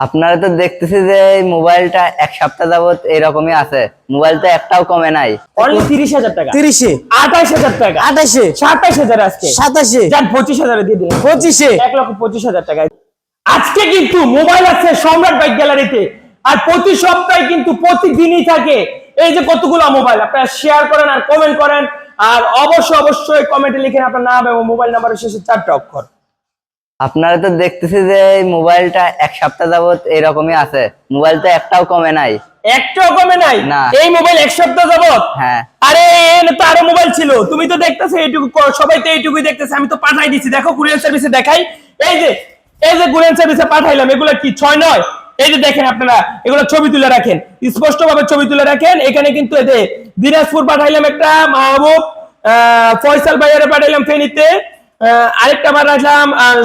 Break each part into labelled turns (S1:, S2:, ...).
S1: আপনারা তো দেখতেছি যে এই মোবাইলটা এক সপ্তাহ যাবত এরকমই আছে। মোবাইল তো একটাও কমে নাই।
S2: অনলি তিরিশ হাজার টাকা।
S3: তিরিশে।
S2: আঠাশ হাজার টাকা।
S3: আঠাশে
S2: সাতাশ হাজার আজকে।
S3: সাতাশে।
S2: যান পঁচিশ হাজারে দিয়ে দিন।
S3: পঁচিশে।
S2: এক লক্ষ পঁচিশ হাজার টাকায় আজকে কিন্তু মোবাইল আছে সম্রাট বাইক গ্যালারিতে। আর প্রতি সপ্তাহে কিন্তু প্রতিদিনই থাকে। এই যে কতগুলো মোবাইল আপনারা শেয়ার করেন আর কমেন্ট করেন। আর অবশ্যই অবশ্যই কমেন্টে লিখেন আপনার নাম এবং মোবাইল নাম্বারের শেষে চারটা অক্ষর।
S1: আপনারা তো দেখতেছি যে এই মোবাইলটা এক সপ্তাহ যাবত এরকমই আছে। মোবাইল তো একটাও কমে নাই।
S2: একটাও কমে নাই?
S1: না।
S2: এই মোবাইল এক সপ্তাহ যাবত
S1: হ্যাঁ।
S2: আরে তো আরও মোবাইল ছিল। তুমি তো দেখতেছো এইটুকু সবাই তো এইটুকুই দেখতেছে আমি তো পাঠাই দিছি। দেখো কুরিয়ার সার্ভিসে দেখাই। এই যে এই যে কুরিয়ার সার্ভিসে পাঠাইলাম এগুলো কি ছয় নয়? এই যে দেখেন আপনারা এগুলো ছবি তুলে রাখেন। স্পষ্ট ভাবে ছবি তুলে রাখেন। এখানে কিন্তু এই যে দিনাজপুর পাঠাইলাম একটা মাহবুব আহ, ফয়সাল ভাইয়ারে পাঠাইলাম ফেনীতে। আরেকটা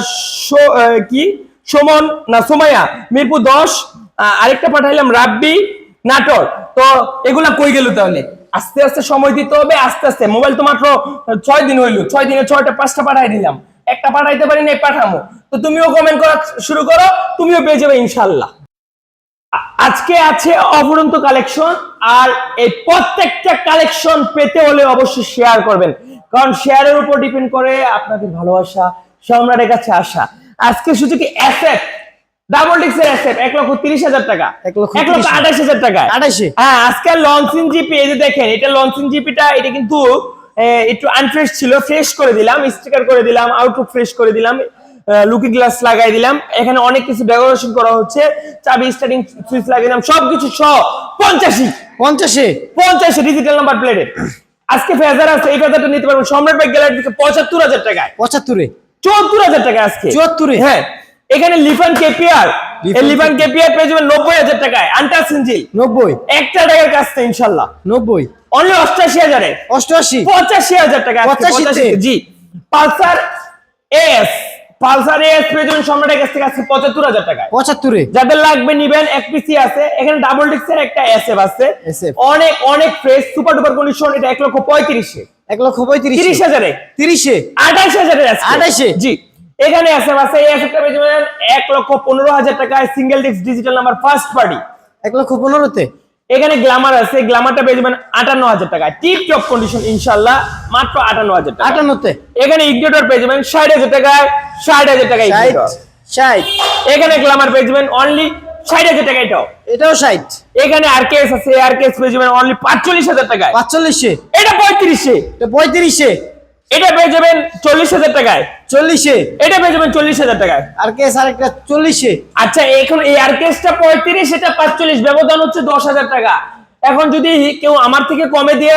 S2: সো- আহ, কি? সুমন না সুমাইয়া মিরপুর দশ। আরেকটা পাঠাইলাম রাব্বি নাটোর। তো এগুলা কই গেল তাহলে? আস্তে আস্তে সময় দিতে হবে আস্তে আস্তে। মোবাইল তো মাত্র ছয় দিন হইল। ছয় দিনে ছয়টা পাঁচটা পাঠাই দিলাম। একটা পাঠাইতে পারি না পাঠামো। তো তুমিও কমেন্ট করা শুরু করো তুমিও পেয়ে যাবে ইনশাল্লাহ। আজকে আছে অফুরন্ত কালেকশন আর এই প্রত্যেকটা কালেকশন পেতে হলে অবশ্যই শেয়ার করবেন। কারণ শেয়ারের উপর ডিপেন্ড করে আপনাদের ভালোবাসা সম্রাটের কাছে আসা। আজকে শুধু কি অ্যাসেট ডাবল ডিক্সের অ্যাসেট এক লক্ষ তিরিশ হাজার টাকা।
S3: এক লক্ষ
S2: এক লক্ষ আঠাশ হাজার টাকা।
S3: আঠাশে।
S2: হ্যাঁ আজকে লঞ্চিং জিপি এই যে দেখেন এটা লঞ্চিং জিপিটা এটা কিন্তু একটু আনফ্রেশ ছিল ফ্রেশ করে দিলাম স্টিকার করে দিলাম আউটলুক ফ্রেশ করে দিলাম লুকি গ্লাস লাগাই দিলাম। এখানে অনেক কিছু ডেকোরেশন করা হচ্ছে চাবি স্টার্টিং সুইচ লাগিয়ে দিলাম সবকিছু সহ পঞ্চাশি
S3: পঞ্চাশে?
S2: পঞ্চাশি ডিজিটাল নাম্বার প্লেটে আজকে ফেজার আছে এই ফেজারটা নিতে পারবেন সম্রাট ভাই গ্যালারি থেকে পঁচাত্তর হাজার টাকায়।
S3: পঁচাত্তরে?
S2: চুয়াত্তর হাজার টাকা আজকে।
S3: চুয়াত্তরে?
S2: হ্যাঁ এখানে লিফান কেপিআর।
S3: লিফান
S2: কেপিআর। পেয়ে যাবেন নব্বই হাজার টাকায়। আন্টাস সিঞ্জিল
S3: নব্বই?
S2: একটা টাকার কাছে ইনশাল্লাহ।
S3: নব্বই?
S2: অনলি অষ্টাশি হাজারে।
S3: অষ্টআশি
S2: পঁচাশি হাজার টাকা পঁচাশি
S3: 85 তে?
S2: 85 জি। Pulsar S. পালসার এস পেয়ে যাবেন সম্রাটের কাছ থেকে আজকে পঁচাত্তর হাজার টাকায়।
S3: পঁচাত্তরে?
S2: যাদের লাগবে নিবেন এক পিসি আছে এখানে ডাবল ডিক্সের একটা এসএফ আছে। অনেক অনেক ফ্রেশ সুপার ডুপার কন্ডিশন এটা এক লক্ষ পঁয়ত্রিশে।
S3: এক লক্ষ পঁয়ত্রিশ।
S2: তিরিশ হাজারে।
S3: তিরিশে?
S2: আঠাশ হাজারের আছে
S3: 28
S2: জি। এখানে আছে আছে এই পেয়ে যাবেন এক লক্ষ পনেরো হাজার টাকায় single disc digital number first party
S3: এক লক্ষ পনেরোতে?
S2: এখানে গ্লামার আছে গ্লামারটা পেয়ে যাবেন আটান্ন হাজার টাকা। টিপ টপ কন্ডিশন ইনশাল্লাহ মাত্র আটান্ন হাজার টাকা।
S3: আটান্নতে?
S2: এখানে ইগনিটর পেয়ে যাবেন ষাট হাজার টাকায় ষাট হাজার টাকা
S3: ষাট।
S2: এখানে গ্লামার পেয়ে যাবেন অনলি ষাট হাজার টাকা এটাও।
S3: এটাও ষাট।
S2: এখানে আরকেএস আছে আরকেএস পেয়ে যাবেন অনলি পাঁচচল্লিশ হাজার টাকায়।
S3: পাঁচচল্লিশে?
S2: এটা পঁয়ত্রিশে।
S3: এটা পঁয়ত্রিশে?
S2: এটা পেয়ে যাবেন চল্লিশ হাজার টাকায়।
S3: চল্লিশে?
S2: এটা পেয়ে যাবেন চল্লিশ হাজার টাকায়।
S3: আর কে আরেকটা চল্লিশে?
S2: আচ্ছা এখন এই আরকেএসটা পঁয়ত্রিশ এটা পাঁচচল্লিশ ব্যবধান হচ্ছে দশ হাজার টাকা। এখন যদি কেউ আমার থেকে কমে দিয়ে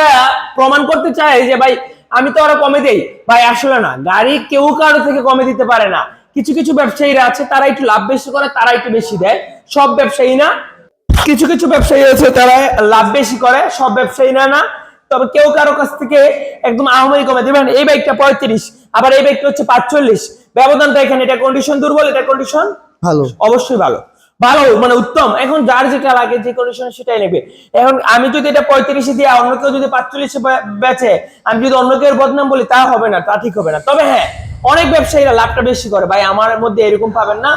S2: প্রমাণ করতে চায় যে ভাই আমি তো আরও কমে দেই। ভাই আসলে না গাড়ি কেউ কারও থেকে কমে দিতে পারে না। কিছু কিছু ব্যবসায়ীরা আছে তারা একটু লাভ বেশি করে তারা একটু বেশি দেয়। সব ব্যবসায়ী না কিছু কিছু ব্যবসায়ী আছে তারা লাভ বেশি করে সব ব্যবসায়ী না না। তবে কেউ কারও কাছ থেকে একদম আহমারি কমে দেবেন। এই বাইকটা পঁয়ত্রিশ আবার এই বাইকটা হচ্ছে পাঁচচল্লিশ। ব্যবধানটা এখানে এটা কন্ডিশন দুর্বল এটা কন্ডিশন
S3: ভালো।
S2: অবশ্যই ভালো। ভালো মানে উত্তম। এখন যার যেটা লাগে যে কন্ডিশনে সেটাই নেবে। এখন আমি যদি এটা পঁয়ত্রিশে দিয়ে অন্য কেউ যদি পাঁচচল্লিশে বেচে আমি যদি অন্য কেউ বদনাম বলি তা হবে না তা ঠিক হবে না। তবে হ্যাঁ অনেক ব্যবসায়ীরা লাভটা বেশি করে। ভাই আমার মধ্যে এরকম পাবেন না।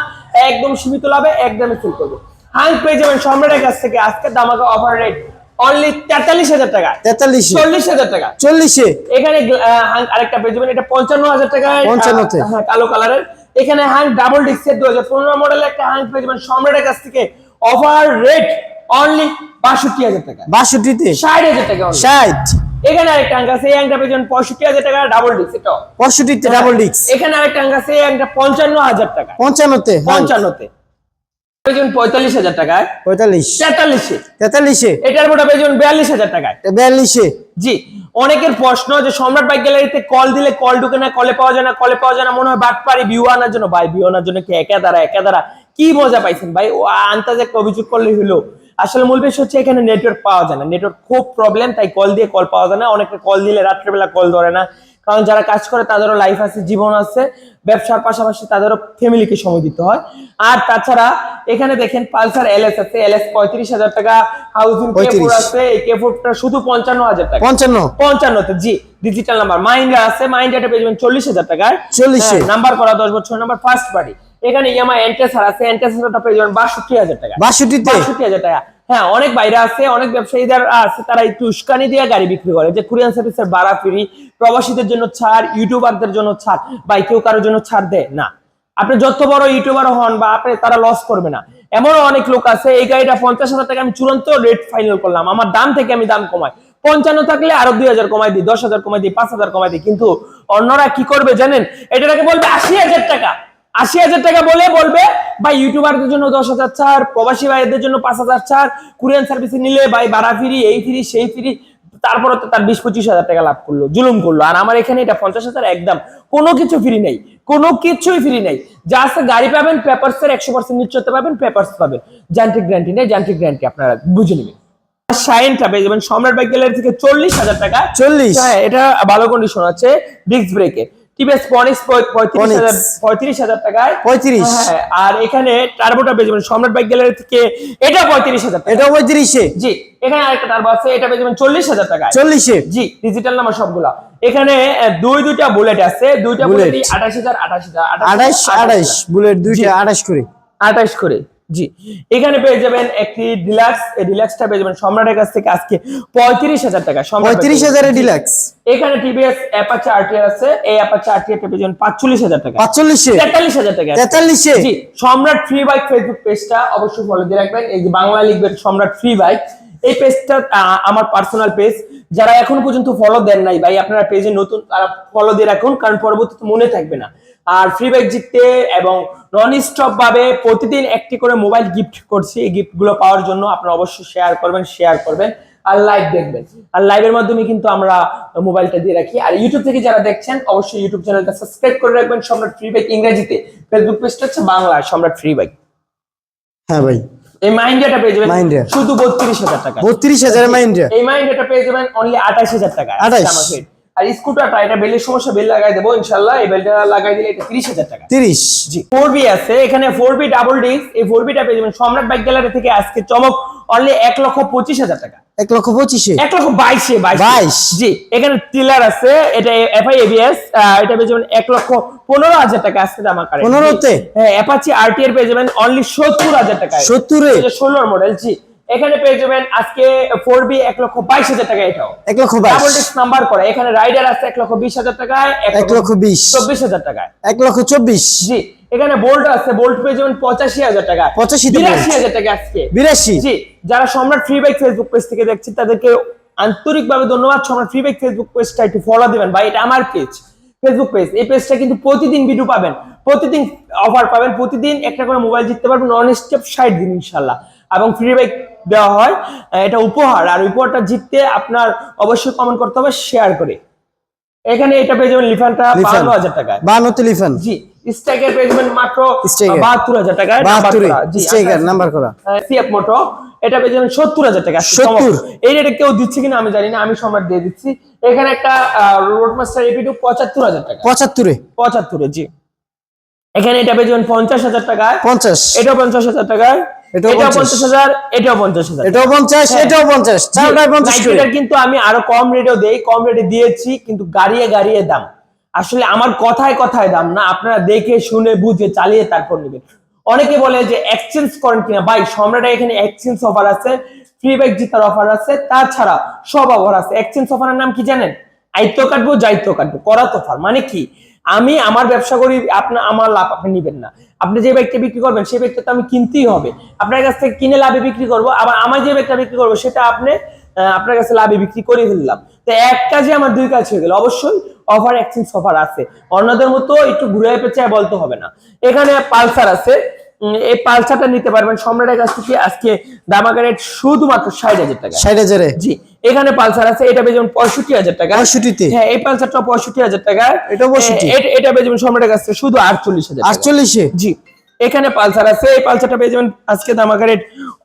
S2: একদম সীমিত লাভে একদমই ফুল করব। হাং পেয়ে যাবেন সম্রাটের কাছ থেকে। আজকে দামাকা অফার রেট অনলি তেতাল্লিশ হাজার টাকা।
S3: তেতাল্লিশে
S2: চল্লিশ হাজার টাকা।
S3: চল্লিশে
S2: এখানে গ্লা- আহ, হাং আরেকটা পেয়ে যাবেন এটা পঞ্চান্ন হাজার টাকায়
S3: 55 তে।
S2: হ্যাঁ কালো কালারের এখানে হাং ডাবল হাজার পনেরো মডেলের একটা হাং পেয়ে যাবেন সম্রাটের কাছ থেকে। অফার রেট অনলি বাষট্টি হাজার টাকা।
S3: বাষট্টিতে।
S2: ষাট হাজার টাকা only।
S3: ষাট।
S2: এখানে আরেকটা হাং আছে এই হাংটা পেয়ে যাবেন পঁয়ষট্টি হাজার টাকা ডাবল ডিস্ক এটাও।
S3: পঁয়ষট্টিতে ডাবল ডিক্স
S2: এখানে আরেকটা হাং আছে এই হাংটা পঞ্চান্ন হাজার টাকা।
S3: পঞ্চান্নতে হ্যাঁ।
S2: পঞ্চান্নতে। পঁয়তাল্লিশ হাজার টাকায়।
S3: পঁয়তাল্লিশ।
S2: তেতাল্লিশে।
S3: তেতাল্লিশে।
S2: এটার মোটা পেয়ে বিয়াল্লিশ হাজার টাকায়।
S3: বিয়াল্লিশে।
S2: জি অনেকের প্রশ্ন যে সম্রাট বাইক গ্যালারিতে কল দিলে কল ঢুকে না কলে পাওয়া যায় না কলে পাওয়া যায় না মনে হয় বাট পারি ভিউ আনার জন্য ভাই ভিউ আনার জন্য কি একা দ্বারা একা দ্বারা? কি মজা পাইছেন ভাই? ও আন্তাজ একটা অভিযোগ করলে হলো আসলে মূল বিষয় হচ্ছে এখানে নেটওয়ার্ক পাওয়া যায় না নেটওয়ার্ক খুব প্রবলেম তাই কল দিয়ে কল পাওয়া যায় না অনেকে কল দিলে রাত্রেবেলা কল ধরে না। কারণ যারা কাজ করে তাদেরও লাইফ আছে জীবন আছে ব্যবসার পাশাপাশি তাদেরও ফ্যামিলিকে সময় দিতে হয়। আর তাছাড়া এখানে দেখেন পালসার এলএস আছে এলএস পঁয়ত্রিশ হাজার টাকা হাউজিং কেফোর আছে এই কেফোরটা শুধু পঞ্চান্ন হাজার টাকা।
S3: পঞ্চান্ন?
S2: পঞ্চান্নতে জি ডিজিটাল নাম্বার মাইন্ডা আছে মাইন্ডাটা পেয়ে যাবেন চল্লিশ হাজার
S3: টাকার। চল্লিশ?
S2: নাম্বার করা দশ বছর নাম্বার ফার্স্ট পার্টি এখানে ইএমআই এন্টেসার আছে এন্টেসারটা পেয়ে যাবেন বাষট্টি হাজার টাকা।
S3: বাষট্টিতে?
S2: বাষট্টি হাজার টাকা। হ্যাঁ অনেক বাইরে আছে অনেক ব্যবসায়ীদের আছে তারা একটু উস্কানি দিয়ে গাড়ি বিক্রি করে। যে কুরিয়ান সার্ভিসের ভাড়া ফ্রি প্রবাসীদের জন্য ছাড় ইউটিউবারদের জন্য ছাড় বা কেউ কারোর জন্য ছাড় দেয় না। আপনি যত বড় ইউটিউবার হন বা আপনি তারা লস করবে না। এমনও অনেক লোক আছে এই গাড়িটা পঞ্চাশ হাজার টাকা আমি চূড়ান্ত রেট ফাইনাল করলাম। আমার দাম থেকে আমি দাম কমাই। পঞ্চান্ন থাকলে আরও দুই হাজার কমাই দিই দশ হাজার কমাই দিই পাঁচ হাজার কমাই দিই। কিন্তু অন্যরা কি করবে জানেন? এটাকে বলবে আশি হাজার টাকা। আশি হাজার টাকা বলে বলবে ভাই ইউটিউবারদের জন্য দশ হাজার ছাড় প্রবাসী ভাইদের জন্য পাঁচ হাজার ছাড় কুরিয়ান সার্ভিসে নিলে ভাই ভাড়া ফ্রি এই ফ্রি সেই ফ্রি তারপরে তো তার বিশ পঁচিশ হাজার টাকা লাভ করল জুলুম করল। আর আমার এখানে এটা পঞ্চাশ হাজার একদম কোনো কিছু ফ্রি নেই কোনো কিছুই ফ্রি নেই। যা আছে গাড়ি পাবেন পেপারস এর একশো পার্সেন্ট নিশ্চয়তা পাবেন পেপারস পাবেন। যান্ত্রিক গ্যারান্টি নেই যান্ত্রিক গ্যারান্টি আপনারা বুঝে নেবেন। যাবেন সম্রাট বাইক গ্যালারি থেকে চল্লিশ হাজার টাকা।
S3: 40?
S2: হ্যাঁ এটা ভালো কন্ডিশন আছে ডিস্ক ব্রেকে টিভিএস পনিক্স পঁয়ত্রিশ হাজার টাকায়।
S3: 35
S2: হ্যাঁ আর এখানে টার্বোটা পেয়ে যাবেন সম্রাট বাইক গ্যালারি থেকে এটা পঁয়ত্রিশ হাজার টাকা।
S3: এটা পঁয়ত্রিশে।
S2: জি এখানে আরেকটা টার্বো আছে এটা পেয়ে যাবেন চল্লিশ হাজার টাকায়।
S3: চল্লিশে।
S2: জি ডিজিটাল নাম্বার সবগুলা। এখানে দুই দুইটা বুলেট আছে দুইটা
S3: বুলেট।
S2: আঠাশ হাজার আঠাশ হাজার
S3: আঠাশ আঠাশ বুলেট দুইটা আঠাশ করে।
S2: আঠাশ করে। জি। এখানে পেয়ে যাবেন একটি ডিলাক্স এই ডিলাক্সটা পেয়ে যাবেন সম্রাটের কাছ থেকে আজকে পঁয়ত্রিশ হাজার টাকা সম্রাট
S3: পঁয়ত্রিশ হাজারের ডিলাক্স
S2: এখানে টিভিএস অ্যাপাচি আরটিআর আছে এই অ্যাপাচি আরটিআর পেয়ে যাবেন পাঁচচল্লিশ হাজার টাকা।
S3: পাঁচচল্লিশে?
S2: তেতাল্লিশ হাজার টাকা।
S3: তেতাল্লিশে?
S2: জি সম্রাট ফ্রি বাইক ফেসবুক পেজটা অবশ্যই ফলো দিয়ে রাখবেন। এই যে বাংলা লিখবেন সম্রাট ফ্রি বাইক এই পেজটা আমার পার্সোনাল পেজ যারা এখন পর্যন্ত ফলো দেন নাই, ভাই, আপনারা পেজে নতুন, তারা ফলো দিয়ে রাখুন, কারণ পরবর্তীতে মনে থাকবে না। আর ফ্রি বাইক জিততে এবং নন স্টপ ভাবে প্রতিদিন একটি করে মোবাইল গিফট করছি, এই গিফটগুলো পাওয়ার জন্য আপনারা অবশ্যই শেয়ার করবেন শেয়ার করবেন আর লাইভ দেখবেন। আর লাইভের মাধ্যমে কিন্তু আমরা মোবাইলটা দিয়ে রাখি। আর ইউটিউব থেকে যারা দেখছেন, অবশ্যই ইউটিউব চ্যানেলটা সাবস্ক্রাইব করে রাখবেন। সম্রাট ফ্রি বাইক ইংরেজিতে। ফেসবুক পেজটা হচ্ছে বাংলা, সম্রাট ফ্রি বাইক
S3: হ্যাঁ ভাই।
S2: এই মাইন্ডিয়াটা পেয়ে যাবেন
S3: Mahindra।
S2: শুধু বত্রিশ হাজার টাকা।
S3: বত্রিশ হাজার মাইন্ডে
S2: এই মাইন্ডিয়াটা পেয়ে যাবেন অনলি আঠাশ হাজার টাকা।
S3: 28
S2: আর স্কুটারটা এটা বেলের সমস্যা বেল লাগাই দেবো ইনশাল্লাহ। এই বেলটা লাগাই দিলে এটা তিরিশ হাজার টাকা।
S3: তিরিশ।
S2: জি। ফোর বি আছে এখানে ফোর বি ডাবল ডিস্ক এই ফোর বিটা পেয়ে যাবেন সম্রাট বাইক গ্যালারি থেকে আজকে চমক। অনলি এক লক্ষ পঁচিশ হাজার টাকা।
S3: এক লক্ষ পঁচিশে?
S2: এক লক্ষ বাইশে বাইশ। জি এখানে টিলার আছে এটা এফআই এবিএস এটা পেয়ে যাবেন এক লক্ষ পনেরো হাজার টাকা আজকে দামা করে
S3: 15 তে?
S2: হ্যাঁ অ্যাপাচি আরটিআর পেয়ে যাবেন অনলি সত্তর হাজার টাকা
S3: সত্তরে?
S2: ষোলোর মডেল জি। এখানে পেয়ে যাবেন আজকে ফোর বি এক লক্ষ বাইশ হাজার টাকা এটাও।
S3: এক লক্ষ
S2: ডাবল ডিস্ক নাম্বার করা। এখানে রাইডার আছে এক লক্ষ বিশ হাজার টাকায়
S3: এক লক্ষ বিশ।
S2: চব্বিশ হাজার টাকায়।
S3: এক লক্ষ চব্বিশ।
S2: জি। এখানে বোল্ট আছে বোল্ট পেয়ে যাবেন পঁচাশি হাজার টাকা।
S3: পঁচাশি
S2: বিরাশি হাজার টাকা আজকে।
S3: বিরাশি?
S2: জি যারা সম্রাট ফ্রি বাইক ফেসবুক পেজ থেকে দেখছেন তাদেরকে আন্তরিকভাবে ধন্যবাদ। সম্রাট ফ্রি বাইক ফেসবুক পেজটা একটু ফলো দিবেন। ভাই এটা আমার পেজ ফেসবুক পেজ এই পেজটা কিন্তু প্রতিদিন ভিডিও পাবেন। প্রতিদিন অফার পাবেন। প্রতিদিন একটা করে মোবাইল জিততে পারবেন নন স্টেপ ষাট দিন ইনশাল্লাহ এবং ফ্রি বাইক দেওয়া হয় এটা উপহার। আর উপহারটা জিততে আপনার অবশ্যই কমেন্ট করতে হবে শেয়ার করে। এখানে এটা পেয়ে যাবেন লিফানটা
S3: লিফান।
S2: বান্ন হাজার টাকায়।
S3: বাহান্নতে লিফান।
S2: জি। স্ট্রাইকের পেয়ে যাবেন মাত্র
S3: Striker।
S2: বাহাত্তর হাজার টাকায়
S3: বাহাত্তরে স্ট্রাইকার নাম্বার করা।
S2: সিএফ মোটো এটা পেয়ে যাবেন সত্তর হাজার টাকা।
S3: 70
S2: এই রেটে কেউ দিচ্ছে কিনা আমি জানি না আমি সম্রাট দিয়ে দিচ্ছি। এখানে একটা রোড মাস্টার এপিটু পঁচাত্তর হাজার টাকা।
S3: পঁচাত্তরে।
S2: পঁচাত্তরে জি। এখানে এটা পেয়ে যাবেন পঞ্চাশ হাজার টাকায়
S3: পঞ্চাশ।
S2: এটাও পঞ্চাশ হাজার টাকায়
S3: এটাও
S2: এটাও
S3: 50
S2: পঞ্চাশ হাজার এটাও পঞ্চাশ হাজার
S3: এটাও পঞ্চাশ
S2: হ্যাঁ।
S3: এটাও পঞ্চাশ। চারটায় পঞ্চাশ করে।
S2: নাইট্রেটার কিন্তু আমি আরও কম রেটেও দেই কম রেটে দিয়েছি কিন্তু গাড়িয়ে গাড়িয়ে দাম। আসলে আমার কথায় কথায় দাম না, আপনারা দেখে শুনে বুঝে চালিয়ে তারপর নেবেন। অনেকে বলে যে এক্সচেঞ্জ করেন কিনা। ভাই, সম্রাট এখানে এক্সচেঞ্জ অফার আছে ফ্রি বাইক জিতার অফার আছে, তাছাড়া সব অফার আছে। এক্সচেঞ্জ অফারের নাম কি জানেন? আইত্য কাটবো যাইত্য কাটবো করাত অফার মানে কি? আমি আমার ব্যবসা করি আপনার আমার লাভ আপনি নিবেন না। আপনি যে বাইকটা বিক্রি করবেন, সেই বাইকটা তো আমি কিনতেই হবে। আপনার কাছ থেকে কিনে লাভে বিক্রি করব, আবার আমার যে বাইকটা বিক্রি করব, সেটা আপনি আপনার কাছে লাভে বিক্রি করে ফেললাম। তো এক কাজে আমার দুই কাজ হয়ে গেল। অবশ্যই অফার এক্সচেঞ্জ অফার আছে। অন্যদের মতো একটু ঘুরে পেঁচায় বলতে হবে না। এখানে পালসার আছে। এই পালসারটা নিতে পারবেন সম্রাটের কাছ থেকে। আজকে দামাকা রেট শুধুমাত্র ষাট হাজার টাকা।
S3: ষাট হাজারে?
S2: জি। এখানে পালসার আছে। এটা পেয়ে যাবেন পঁয়ষট্টি হাজার টাকা।
S3: পঁয়ষট্টিতে?
S2: হ্যাঁ এই পালসারটা পঁয়ষট্টি হাজার টাকা।
S3: এটাও 65
S2: এ- এটা- এটা পেয়ে যাবেন সম্রাটের কাছ থেকে শুধু আটচল্লিশ হাজার
S3: আটচল্লিশে?
S2: জি। এখানে পালসার আছে এই পালসারটা পেয়ে যাবেন আজকে দামাকা রেট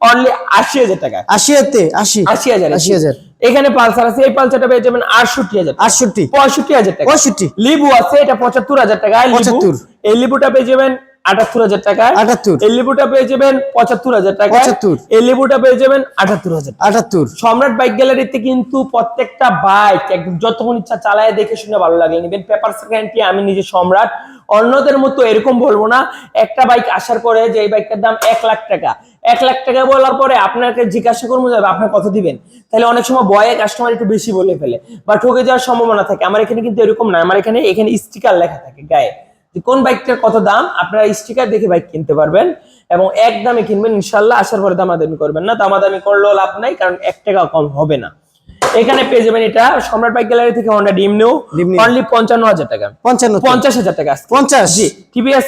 S2: অনলি আশি হাজার টাকা।
S3: আশি হাতে আশি।
S2: আশি হাজার
S3: আশি হাজার।
S2: এখানে পালসার আছে এই পালসারটা পেয়ে যাবেন আটষট্টি হাজার
S3: আটষট্টি।
S2: পঁয়ষট্টি হাজার টাকা।
S3: পঁয়ষট্টি।
S2: লিবু আছে এটা পঁচাত্তর হাজার টাকা লিবু।
S3: 75
S2: এই লিবুটা পেয়ে যাবেন আটাত্তর হাজার টাকা
S3: 78
S2: এই লিবুটা পেয়ে যাবেন পঁচাত্তর হাজার টাকা
S3: 75
S2: এই লিবুটা পেয়ে যাবেন আটাত্তর হাজার
S3: আটাত্তর।
S2: সম্রাট বাইক গ্যালারিতে কিন্তু প্রত্যেকটা বাইক একদম যতক্ষণ ইচ্ছা চালায় দেখে শুনে ভালো লাগে নিবেন। পেপার গ্যারান্টি আমি নিজে সম্রাট। অন্যদের মতো এরকম বলব না। একটা বাইক আসার পরে যে এই বাইকটার দাম এক লাখ টাকা। এক লাখ টাকা বলার পরে আপনাকে জিজ্ঞাসা করব যাবে আপনার কত দিবেন? তাহলে অনেক সময় বয়ে কাস্টমার একটু বেশি বলে ফেলে বা ঠকে যাওয়ার সম্ভাবনা থাকে। আমার এখানে কিন্তু এরকম না। আমার এখানে এখানে স্টিকার লেখা থাকে গায়ে। কোন বাইকটার কত দাম আপনারা স্টিকার দেখে বাইক কিনতে পারবেন এবং এক দামে কিনবেন ইনশাল্লাহ আসার পরে দামাদামি করবেন না। দামাদামি করলেও লাভ নাই কারণ এক টাকা কম হবে না। এখানে পেয়ে যাবেন এটা সম্রাট বাইক গ্যালারি থেকে হন্ডা ডিম নিউ। অনলি পঞ্চান্ন হাজার টাকা।
S3: পঞ্চান্ন
S2: পঞ্চাশ হাজার টাকা
S3: পঞ্চাশ?
S2: জি টিভিএস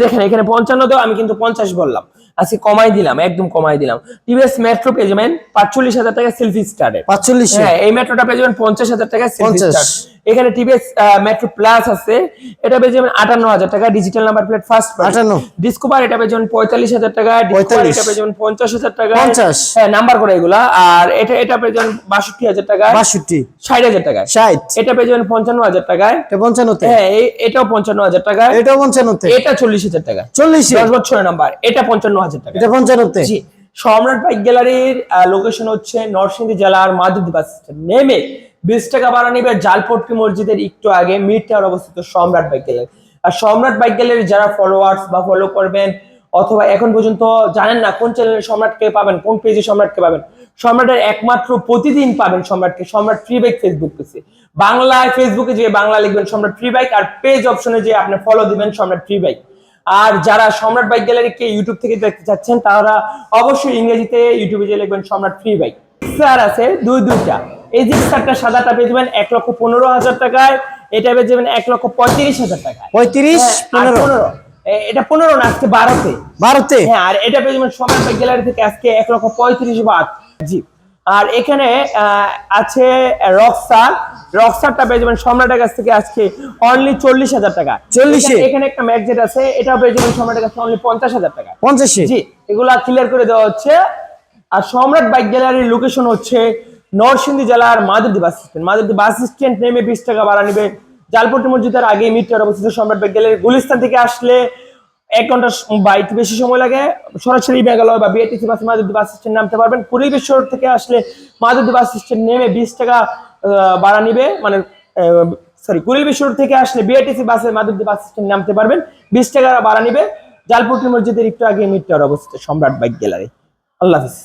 S2: দেখেন এখানে পঞ্চান্ন দেও আমি কিন্তু পঞ্চাশ বললাম। আজকে কমাই দিলাম একদম কমাই দিলাম। টিভিএস মেট্রো পেয়ে যাবেন পাঁচচল্লিশ হাজার টাকা সেলফি স্টার্টের
S3: পাঁচচল্লিশ?
S2: হ্যাঁ এই মেট্রোটা পেয়ে যাবেন পঞ্চাশ হাজার টাকা সেলফি স্টার্ট এখানে টিভিএস মেট্রো প্লাস আছে এটা পেয়ে যাবেন আটান্ন হাজার টাকা digital number plate first
S3: 58
S2: Discover এটা পেয়ে যাবেন পঁয়তাল্লিশ হাজার টাকা ডিসকভার
S3: 45
S2: এটা পেয়ে যাবেন পঞ্চাশ হাজার টাকা
S3: 50
S2: হ্যাঁ নাম্বার করে এগুলা। আর এটা এটা পেয়ে যাবেন বাষট্টি হাজার টাকা
S3: বাষট্টি।
S2: ষাট হাজার টাকা
S3: ষাট।
S2: এটা পেয়ে যাবেন পঞ্চান্ন হাজার টাকায়।
S3: পঞ্চান্ন
S2: হ্যাঁ এটাও পঞ্চান্ন হাজার টাকা
S3: এটাও পঞ্চান্ন
S2: এটা চল্লিশ হাজার টাকা।
S3: চল্লিশে?
S2: দশ বছরের নাম্বার এটা পঞ্চান্ন হাজার টাকা।
S3: এটা পঞ্চান্নতে?
S2: জি। সম্রাট বাইক গ্যালারির লোকেশন হচ্ছে নরসিংদী জেলার মাদুদ বাস নেমে বিশ টাকা ভাড়া নিবে জালপট্টি মসজিদের একটু আগে মিড টাওয়ার অবস্থিত সম্রাট বাইক গ্যালারি। আর সম্রাট বাইক গ্যালারির যারা ফলোয়ার্স বা ফলো করবেন অথবা এখন পর্যন্ত জানেন না কোন চ্যানেলে সম্রাটকে পাবেন কোন পেজে সম্রাটকে পাবেন সম্রাটের একমাত্র প্রতিদিন পাবেন সম্রাটকে সম্রাট ফ্রি বাইক ফেসবুক পেজে বাংলায় ফেসবুকে যে বাংলা লিখবেন সম্রাট ফ্রি বাইক আর পেজ অপশনে যে আপনি ফলো দিবেন সম্রাট ফ্রি বাইক আর যারা সম্রাট বাইক গ্যালারিকে ইউটিউব থেকে দেখতে চাচ্ছেন তারা অবশ্যই ইংরেজিতে ইউটিউবে যে লিখবেন সম্রাট ফ্রি বাইক স্যার আছে দুই দুইটা। এই জিক্সারটা সাদাটা পেয়ে যাবেন এক লক্ষ পনেরো হাজার টাকায় এটা পেয়ে যাবেন এক লক্ষ পঁয়ত্রিশ হাজার টাকায়।
S3: পঁয়ত্রিশ?
S2: হ্যাঁ, আর
S3: পনেরো?
S2: পনেরো। এটা পনেরো না আজকে বারোতে।
S3: বারোতে?
S2: হ্যাঁ আর এটা পেয়ে যাবেন সম্রাট বাইক গ্যালারি থেকে আজকে এক লক্ষ পঁয়ত্রিশ বাদ জি। আর এখানে আছে রকসার রকসারটা পেয়ে যাবেন সম্রাটের কাছ থেকে আজকে অনলি চল্লিশ হাজার টাকা।
S3: 40
S2: এখানে- একটা ম্যাগজেট আছে এটাও পেয়ে যাবেন সম্রাটের কাছে অনলি পঞ্চাশ হাজার টাকা।
S3: পঞ্চাশ?
S2: জি এগুলা ক্লিয়ার করে দেওয়া হচ্ছে। আর সম্রাট বাইক গ্যালারির লোকেশন হচ্ছে নরসিংদী জেলার মাদুদি বাস স্ট্যান্ড মাদুদি বাস স্ট্যান্ড নেমে বিশ টাকা ভাড়া নিবে। জালপট্টি মসজিদের আগে মিটার অবস্থিত সম্রাট বাইক গ্যালারি গুলিস্তান থেকে আসলে এক ঘণ্টা বা একটু বেশি সময় লাগে। সরাসরি মেঘালয় বা বিআরটিসি বাস মাদুদ্দি বাস স্ট্যান্ড নামতে পারবেন। পরিবেশ্বর থেকে আসলে মাদুদ্দি বাস স্ট্যান্ড নেমে বিশ টাকা ভাড়া নিবে। মানে সরি কুড়িবেশ্বর থেকে আসলে বিআরটিসি বাসে মাদুদ্দি বাস স্ট্যান্ড নামতে পারবেন। বিশ টাকা ভাড়া নিবে। জালপুটি মসজিদের একটু আগে মিটার অবস্থিত সম্রাট বাইক গ্যালারি। আল্লাহ হাফিজ।